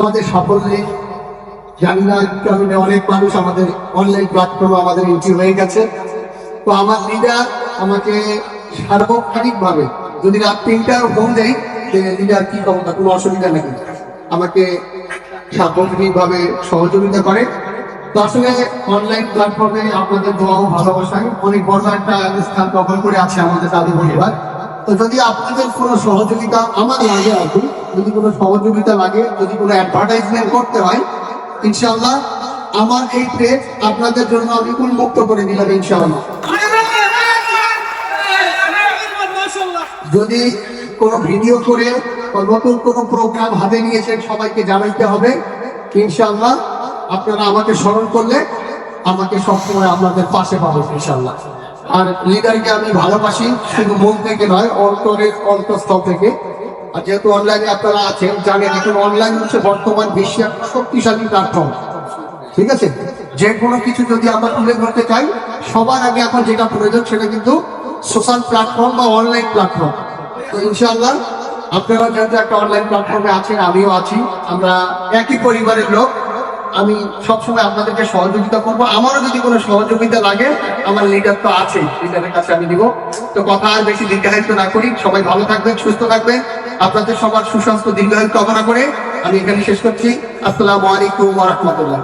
আমাদের সাফল্যে জানি না কারণে অনেক মানুষ আমাদের অনলাইন প্ল্যাটফর্মে আমাদের এন্ট্রি হয়ে গেছে। তো আমার লিডার আমাকে সার্বক্ষণিকভাবে, যদি রাত তিনটার ফোন দেয়, যে লিডার কি ক্ষমতা, কোনো অসুবিধা নাকি আমাকে সার্বক্ষণিকভাবে সহযোগিতা করে। তো আসলে অনলাইন প্ল্যাটফর্মে আপনাদের দোয়া ভালোবাসায় অনেক বড় একটা স্থান দখল করে আছে আমাদের দাদু পরিবার তো যদি আপনাদের কোনো সহযোগিতা আমার লাগে আর কি যদি কোনো সহযোগিতা লাগে, যদি কোনো অ্যাডভার্টাইজমেন্ট করতে হয় ইনশাল্লাহ আমার এই পেজ আপনাদের জন্য আমি উন্মুক্ত করে দিলাম ইনশাল্লাহ যদি কোনো ভিডিও করে নতুন কোনো প্রোগ্রাম হাতে নিয়েছেন সবাইকে জানাইতে হবে ইনশাল্লাহ আপনারা আমাকে স্মরণ করলে আমাকে সবসময় আপনাদের পাশে পাবেন ইনশাআল্লাহ। আর লিডারকে আমি ভালোবাসি, শুধু মন থেকে নয়, অন্তরের অন্তঃস্থল থেকে। আর যেহেতু অনলাইনে আপনারা আছেন, জানেন এখন অনলাইন হচ্ছে বর্তমান বিশ্বের শক্তিশালী প্ল্যাটফর্ম ঠিক আছে? যে কোনো কিছু যদি আমরা তুলে ধরতে চাই, সবার আগে এখন যেটা প্রয়োজন সেটা কিন্তু সোশ্যাল প্ল্যাটফর্ম বা অনলাইন প্ল্যাটফর্ম তো ইনশাআল্লাহ, আপনারা যেহেতু একটা অনলাইন প্ল্যাটফর্মে আছেন, আমিও আছি, আমরা একই পরিবারের লোক। আমি সবসময় আপনাদেরকে সহযোগিতা করব। আমারও যদি কোনো সহযোগিতা লাগে, আমার লিডার তো আছে লিডারের কাছে আমি দিব। তো কথা আর বেশি দীর্ঘায়িত না করি। সবাই ভালো থাকবেন, সুস্থ থাকবেন। আপনাদের সবার সুস্বাস্থ্য দীর্ঘায়িত কামনা করে আমি এখানে শেষ করছি। আসসালামু আলাইকুম রাহমাতুল্লাহ।